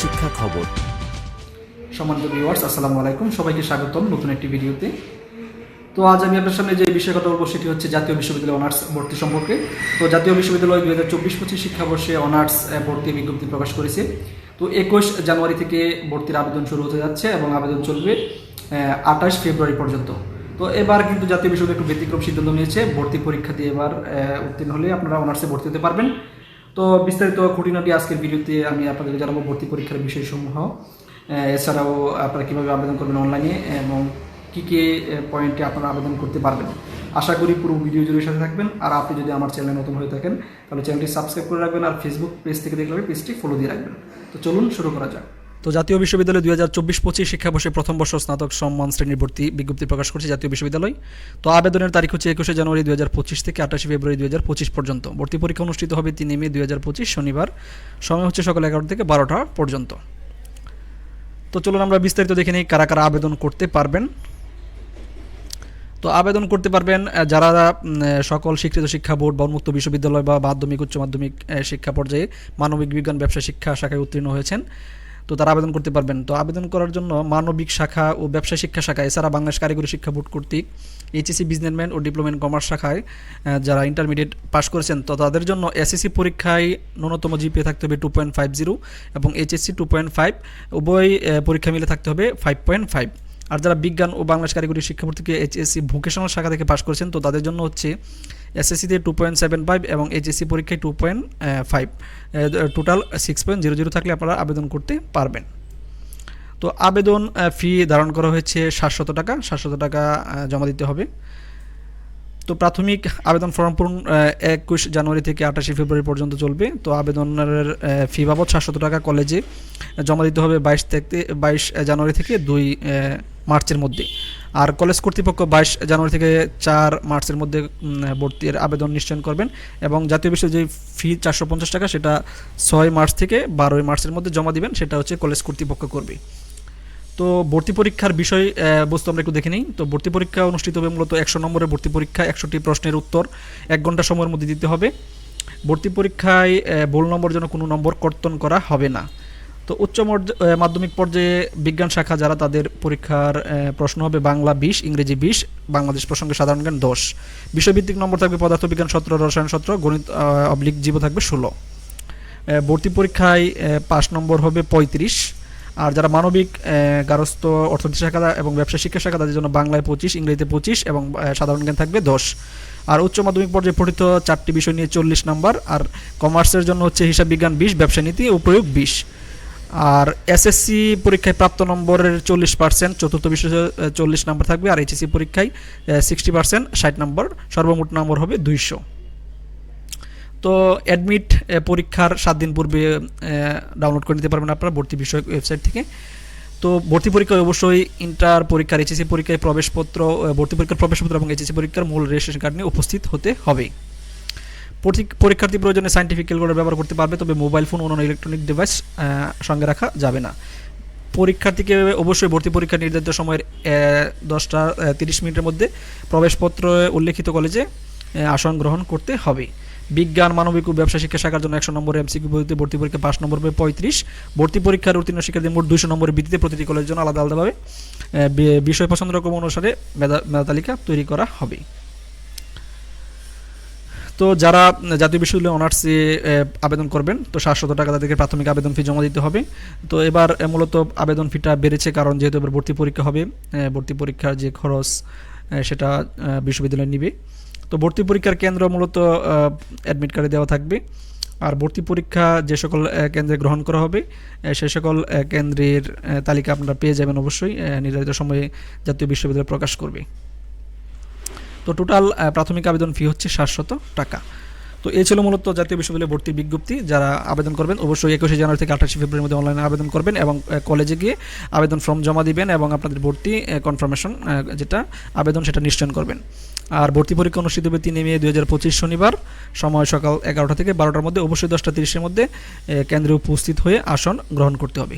শিক্ষা খবর। সম্মানিত ভিউয়ার্স আসসালামু আলাইকুম। সবাইকে স্বাগতম নতুন একটি ভিডিওতে। তো আজ আমি আপনার সামনে যে বিষয়ে কথা বলব সেটি হচ্ছে জাতীয় বিশ্ববিদ্যালয় অনার্স ভর্তি সম্পর্কে। তো জাতীয় বিশ্ববিদ্যালয় দুই হাজার চব্বিশ পঁচিশ শিক্ষাবর্ষে অনার্স ভর্তি বিজ্ঞপ্তি প্রকাশ করেছে। তো একুশ জানুয়ারি থেকে ভর্তির আবেদন শুরু হতে যাচ্ছে এবং আবেদন চলবে আঠাশ ফেব্রুয়ারি পর্যন্ত। তো এবার কিন্তু জাতীয় বিশ্ববিদ্যালয় একটু ব্যতিক্রম সিদ্ধান্ত নিয়েছে। ভর্তি পরীক্ষা দিয়ে এবার উত্তীর্ণ হলে আপনারা অনার্সে ভর্তি হতে পারবেন। তো বিস্তারিত খুঁটিনাটি আজকের ভিডিওতে আমি আপনাদেরকে জানাব ভর্তি পরীক্ষার বিষয়সমূহ। এছাড়াও আপনারা কীভাবে আবেদন করবেন অনলাইনে এবং কী কী পয়েন্টে আপনারা আবেদন করতে পারবেন। আশা করি পুরো ভিডিও জুড়ে সাথে থাকবেন। আর আপনি যদি আমার চ্যানেল নতুন হয়ে থাকেন, তাহলে চ্যানেলটি সাবস্ক্রাইব করে রাখবেন আর ফেসবুক পেজ থেকে দেখলে পেজটি ফলো দিয়ে রাখবেন। তো চলুন শুরু করা যাক। তো জাতীয় বিশ্ববিদ্যালয় দুই হাজার চব্বিশ পঁচিশ শিক্ষাবর্ষে প্রথম বর্ষ স্নাতক সম্মান শ্রেণির ভর্তি বিজ্ঞপ্তি প্রকাশ করছে জাতীয় বিশ্ববিদ্যালয়। তো আবেদনের তারিখ হচ্ছে একুশে জানুয়ারি দুই হাজার পঁচিশ থেকে আঠাশে ফেব্রুয়ারি দুই হাজার পঁচিশ পর্যন্ত। ভর্তি পরীক্ষা অনুষ্ঠিত হবে তিন মে দুই হাজার পঁচিশ শনিবার। সময় হচ্ছে সকাল এগারোটা থেকে বারোটা পর্যন্ত। তো চলুন আমরা বিস্তারিত দেখে নিই কারা কারা আবেদন করতে পারবেন। তো আবেদন করতে পারবেন যারা সকল স্বীকৃত শিক্ষা বোর্ড বা উন্মুক্ত বিশ্ববিদ্যালয় বা মাধ্যমিক, উচ্চ মাধ্যমিক শিক্ষা পর্যায়ে মানবিক বিজ্ঞান, ব্যবসা, শিক্ষা শাখায় উত্তীর্ণ হয়েছেন। তো তারা আবেদন করতে পারবেন। তো আবেদন করার জন্য মানবিক শাখা ও ব্যবসায় শিক্ষা শাখা, এছাড়া বাংলাদেশ কারিগরি শিক্ষা বোর্ড কর্তৃক এইচএসসি বিজনেসম্যান ও ডিপ্লোমা ইন কমার্স শাখায় যারা ইন্টারমিডিয়েট পাস করেছেন, তো তাদের জন্য এসএসসি পরীক্ষায় ন্যূনতম জিপিএ থাকতে হবে টু পয়েন্ট ফাইভ জিরো এবং এইচএসসি টু পয়েন্ট ফাইভ উভয় পরীক্ষা মিলে থাকতে হবে ফাইভ পয়েন্ট ফাইভ আর যারা বিজ্ঞান ও বাংলাদেশ কারিগরি শিক্ষা বোর্ড থেকে এইচএসসি ভোকেশনাল শাখা থেকে পাশ করেছেন, তো তাদের জন্য হচ্ছে এসএসসিতে টু পয়েন্ট সেভেন ফাইভ এবং এইচএসসি পরীক্ষায় two point five total six point zero zero থাকলে আপনারা আবেদন করতে পারবেন। তো আবেদন ফি ধারণ করা হয়েছে সাতশত টাকা সাতশত টাকা জমা দিতে হবে। তো প্রাথমিক আবেদন ফর্ম পূরণ একুশ জানুয়ারি থেকে আঠাশে ফেব্রুয়ারি পর্যন্ত চলবে। তো আবেদনের ফি বাবদ সাতশত টাকা কলেজে জমা দিতে হবে বাইশ থেকে, বাইশ জানুয়ারি থেকে দুই মার্চের মধ্যে। আর কলেজ কর্তৃপক্ষ বাইশ জানুয়ারি থেকে চার মার্চের মধ্যে ভর্তির আবেদন নিশ্চয়ন করবেন এবং জাতীয় বিশ্বের যে ফি চারশো পঞ্চাশ টাকা সেটা ছয় মার্চ থেকে বারোই মার্চের মধ্যে জমা দিবেন, সেটা হচ্ছে কলেজ কর্তৃপক্ষ করবে তো ভর্তি পরীক্ষার বিষয় বস্তু আমরা একটু দেখে নিই। তো ভর্তি পরীক্ষা অনুষ্ঠিত হবে মূলত একশো নম্বরের ভর্তি পরীক্ষা, একশোটি প্রশ্নের উত্তর, এক ঘণ্টা সময়ের মধ্যে দিতে হবে। ভর্তি পরীক্ষায় ভুল নম্বর জন্য কোনো নম্বর কর্তন করা হবে না। তো উচ্চ মাধ্যমিক পর্যায়ে বিজ্ঞান শাখা যারা তাদের পরীক্ষার প্রশ্ন হবে বাংলা বিশ, ইংরেজি বিশ, বাংলাদেশ প্রসঙ্গে সাধারণ জ্ঞান দশ। বিষয়ভিত্তিক নম্বর থাকবে পদার্থবিজ্ঞান সত্র, রসায়ন সত্র, গণিত অবলিক জীব থাকবে ষোলো। ভর্তি পরীক্ষায় পাঁচ নম্বর হবে পঁয়ত্রিশ। আর যারা মানবিক গারস্থ অর্থনীতি শাখা এবং ব্যবসা শিক্ষা শাখা তাদের জন্য বাংলায় পঁচিশ, ইংরেজিতে পঁচিশ এবং সাধারণ জ্ঞান থাকবে দশ। আর উচ্চ মাধ্যমিক পর্যায়ে পঠিত চারটি বিষয় নিয়ে চল্লিশ নাম্বার। আর কমার্সের জন্য হচ্ছে হিসাব বিজ্ঞান বিশ, ব্যবসা নীতি ও প্রয়োগ বিশ। আর এসএসসি পরীক্ষায় প্রাপ্ত নম্বরের চল্লিশ পার্সেন্ট চতুর্থ বিষয়ে চল্লিশ নম্বর থাকবে, আর এইচএসসি পরীক্ষায় সিক্সটি পার্সেন্ট ষাট নম্বর, সর্বমোট নম্বর হবে দুইশো। তো অ্যাডমিট পরীক্ষার সাত দিন পূর্বে ডাউনলোড করে নিতে পারবেন আপনারা ভর্তি বিষয়ক ওয়েবসাইট থেকে। তো ভর্তি পরীক্ষায় অবশ্যই ইন্টার পরীক্ষার এইচএসসি পরীক্ষায় প্রবেশপত্র ভর্তি পরীক্ষার প্রবেশপত্র এবং এইচএসসি পরীক্ষার মূল রেজিস্ট্রেশন কার্ড নিয়ে উপস্থিত হতে হবে। পরীক্ষার্থী প্রয়োজনে সাইন্টিফিক ক্যালকুলেটর ব্যবহার করতে পারবে, তবে মোবাইল ফোন অন্যান্য ইলেকট্রনিক ডিভাইস সঙ্গে রাখা যাবে না। পরীক্ষার্থীকে অবশ্যই ভর্তি পরীক্ষা নির্ধারিত সময়ের দশটা তিরিশ মিনিটের মধ্যে প্রবেশপত্র উল্লেখিত কলেজে আসন গ্রহণ করতে হবে। বিজ্ঞান, মানবিক ও ব্যবসা শিক্ষা শাখার জন্য একশো নম্বরে এমসিকিউ পদ্ধতিতে ভর্তি পরীক্ষা পাঁচ নম্বর হবে পঁয়ত্রিশ। ভর্তি পরীক্ষার উত্তীর্ণ শিক্ষার্থী মোট দুশো নম্বরের ভিত্তিতে প্রতিটি কলেজের জন্য আলাদা আলাদাভাবে বিষয় পছন্দ রকম অনুসারে মেধা মেধা তালিকা তৈরি করা হবে। তো যারা জাতীয় বিশ্ববিদ্যালয়ে অনার্সে আবেদন করবেন, তো সাতশত টাকা তাদেরকে প্রাথমিক আবেদন ফি জমা দিতে হবে। তো এবার মূলত আবেদন ফিটা বেড়েছে কারণ যেহেতু এবার ভর্তি পরীক্ষা হবে ভর্তি পরীক্ষার যে খরচ সেটা বিশ্ববিদ্যালয় নিবে। তো ভর্তি পরীক্ষার কেন্দ্র মূলত অ্যাডমিট কার্ডে দেওয়া থাকবে। আর ভর্তি পরীক্ষা যে সকল কেন্দ্রে গ্রহণ করা হবে সে সকল কেন্দ্রের তালিকা আপনারা পেয়ে যাবেন অবশ্যই নির্ধারিত সময়ে জাতীয় বিশ্ববিদ্যালয় প্রকাশ করবে। তো টোটাল প্রাথমিক আবেদন ফি হচ্ছে সাতশত টাকা। তো এই ছিল মূলত জাতীয় বিশ্ববিদ্যালয়ে ভর্তির বিজ্ঞপ্তি। যারা আবেদন করবেন, অবশ্যই একুশে জানুয়ারি থেকে আঠাশে ফেব্রুয়ারির মধ্যে অনলাইনে আবেদন করবেন এবং কলেজে গিয়ে আবেদন ফর্ম জমা দিবেন এবং আপনাদের ভর্তি কনফার্মেশন যেটা আবেদন সেটা নিশ্চয়ন করবেন। আর ভর্তি পরীক্ষা অনুষ্ঠিত হবে তিন মে দুই হাজার পঁচিশ শনিবার সময় সকাল এগারোটা থেকে বারোটার মধ্যে। অবশ্যই দশটা তিরিশের মধ্যে কেন্দ্রে উপস্থিত হয়ে আসন গ্রহণ করতে হবে।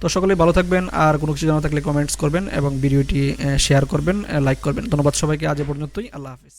তো সকলেই ভালো থাকবেন, আর কোনো কিছু জানা থাকলে কমেন্টস করবেন এবং ভিডিওটি শেয়ার করবেন লাইক করবেন। ধন্যবাদ সবাইকে, আজ পর্যন্তই, আল্লাহ হাফিজ।